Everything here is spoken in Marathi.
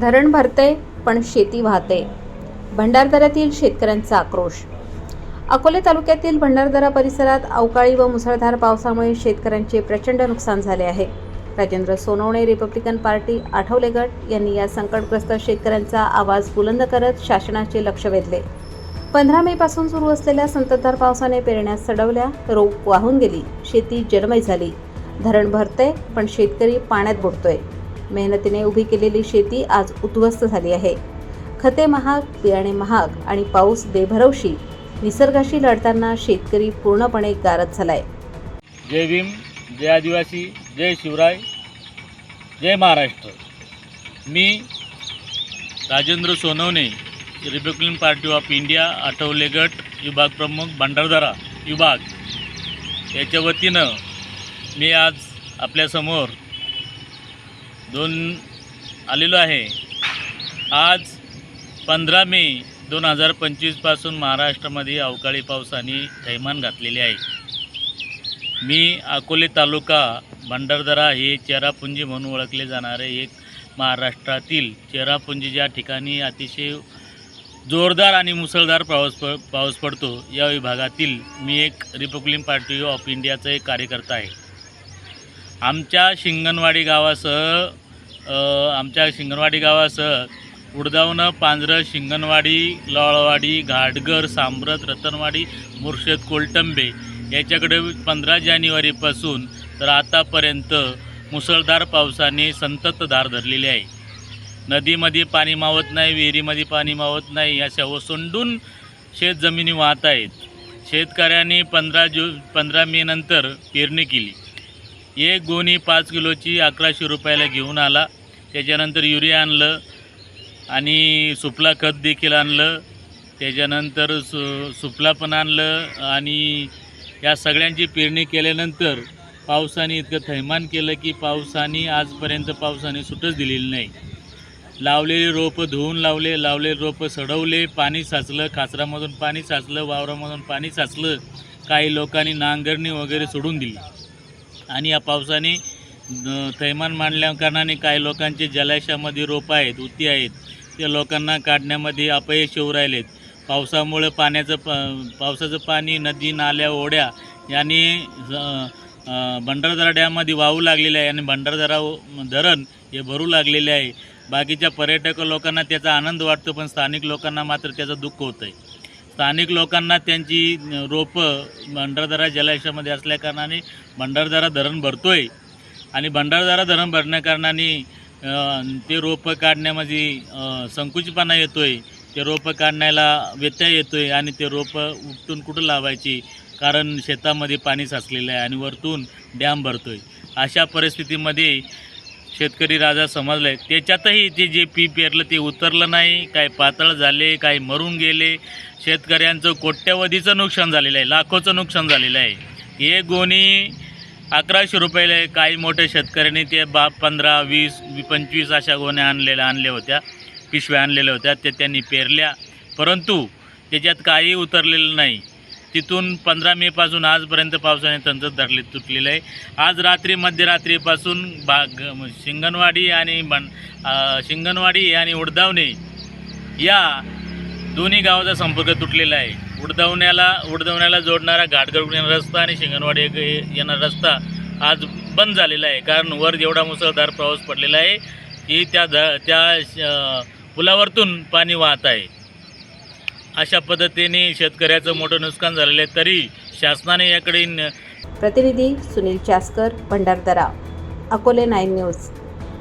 धरण भरते पण शेती वाहते. भंडारदऱ्यातील शेतकऱ्यांचा आक्रोश. अकोले तालुक्यातील भंडारदरा परिसरात अवकाळी व मुसळधार पावसामुळे शेतकऱ्यांचे प्रचंड नुकसान झाले आहे. राजेंद्र सोनवणे रिपब्लिकन पार्टी आठवले गट यांनी या संकटग्रस्त शेतकऱ्यांचा आवाज बुलंद करत शासनाचे लक्ष वेधले. पंधरा मे पासून सुरू असलेल्या संततधार पावसाने पेरण्या सडवल्या रोप वाहून गेली शेती जलमय झाली. धरण भरते पण शेतकरी पाण्यात बुडतोय. मेहनतीने उभी केलेली शेती आज उद्ध्वस्त झाली आहे. खते महाग बियाणे महाग आणि पाऊस बेभरवशी निसर्गाशी लढताना शेतकरी पूर्णपणे गारद झालाय. जय भीम जय आदिवासी जय शिवराय जय महाराष्ट्र. मी Rajendra Sonawane republican party of India Athawale गट विभाग प्रमुख भंडारदरा विभाग. याच्या वतीनं मी आज आपल्यासमोर दोन आलेलो आहे. आज पंधरा मे दोन हजार पंचवीसपासून महाराष्ट्रामध्ये अवकाळी पावसाने थैमान घातलेले आहे. मी अकोले तालुका भंडारदरा हे चेरापुंजी म्हणून ओळखले जाणारे एक महाराष्ट्रातील चेरापुंजी ज्या ठिकाणी अतिशय जोरदार आणि मुसळधार पाऊस प पाऊस पडतो या विभागातील मी एक रिपब्लिकन पार्टी ऑफ इंडियाचा एक कार्यकर्ता आहे. आमच्या शिंगणवाडी गावासह आमच्या शिंगणवाडी गावासह उडदावणं पांजरं शिंगणवाडी लवळवाडी घाटघर सांब्रत रतनवाडी मुर्शद कोलटंबे याच्याकडे पंधरा जानेवारीपासून तर आतापर्यंत मुसळधार पावसाने संततधार धरलेली आहे. नदीमध्ये पाणी मावत नाही विहिरीमध्ये पाणी मावत नाही अशा ओसंडून शेतजमिनी वाहत आहेत. शेतकऱ्यांनी पंधरा जू पंधरा मे नंतर पेरणी केली. एक गोणी पाच किलोची अकराशे रुपयाला घेऊन आला. त्याच्यानंतर युरिया आणलं आणि सुफला खत देखील आणलं. त्याच्यानंतर सु सुफला पण आणलं आणि या सगळ्यांची पेरणी केल्यानंतर पावसाने इतकं थैमान केलं की पावसाने आजपर्यंत पावसाने सुटच दिलेली नाही. लावलेली रोपं धुवून लावले लावलेले रोपं सडवले पाणी साचलं खाचरामधून पाणी साचलं वावरामधून पाणी साचलं काही लोकांनी नांगरणी वगैरे सोडून दिली. आणि या पावसाने थैमान मांडल्याकारणाने काही लोकांचे जलाशयामध्ये रोपं आहेत उती आहेत. त्या लोकांना काढण्यामध्ये अपयश येऊ राहिलेत. पावसामुळे पाण्याचं प पावसाचं पाणी नदी नाल्या ओढ्या यांनी भंडारदरा डॅममध्ये वाहू लागलेले आहे आणि भंडारदरा धरण हे भरू लागलेले आहे. बाकीच्या पर्यटक लोकांना त्याचा आनंद वाटतो पण स्थानिक लोकांना मात्र त्याचं दुःख होतं आहे स्थानिक लोकांना त्यांची रोपं भंडारदरा जलाशयामध्ये असल्याकारणाने भंडारदरा धरण भरतो आहे आणि भंडारदरा धरण भरण्याकारणाने ते रोपं काढण्यामध्ये संकुचपणा येतो आहे ते रोपं काढण्याला व्यत्यय येतो आहे आणि ते रोपं उपटून कुठं लावायची? कारण शेतामध्ये पाणी साचलेलं आहे आणि वरतून डॅम भरतो आहे अशा परिस्थितीमध्ये शेतकरी राजा समजलाय आहे त्याच्यातही ते जे पी पेरलं ते उतरलं नाही. काय पातळ झाले काय मरून गेले. शेतकऱ्यांचं कोट्यवधीचं नुकसान झालेलं आहे. लाखोचं नुकसान झालेलं आहे. हे गोणी अकराशे रुपयाला आहे. काही मोठ्या शेतकऱ्यांनी ते बा पंधरा वीस वी- पंचवीस अशा गोण्या आणलेल्या आणल्या होत्या. पिशव्या आणलेल्या होत्या. ते त्यांनी पेरल्या. परंतु त्याच्यात काही उतरलेलं नाही. तिथून पंधरा मेपासून आजपर्यंत पावसाने तंत्र धरले तुटलेलं आहे. आज रात्री मध्यरात्रीपासून भाग शिंगणवाडी आणि बन शिंगणवाडी आणि उडदावणे या दोन्ही गावाचा संपर्क तुटलेला आहे. उडदावण्याला उडदावण्याला जोडणारा घाटगड येणारा रस्ता आणि शिंगणवाडी एक येणारा रस्ता आज बंद झालेला आहे. कारण वर एवढा मुसळधार पाऊस पडलेला आहे की त्या ध त्या पुलावरतून पाणी वाहत आहे. अशा पद्धतीने शेतकऱ्याचं मोठं नुकसान झालेलं आहे तरी शासनाने याकडे न- प्रतिनिधी सुनील चासकर भंडारदरा अकोले नाईन न्यूज.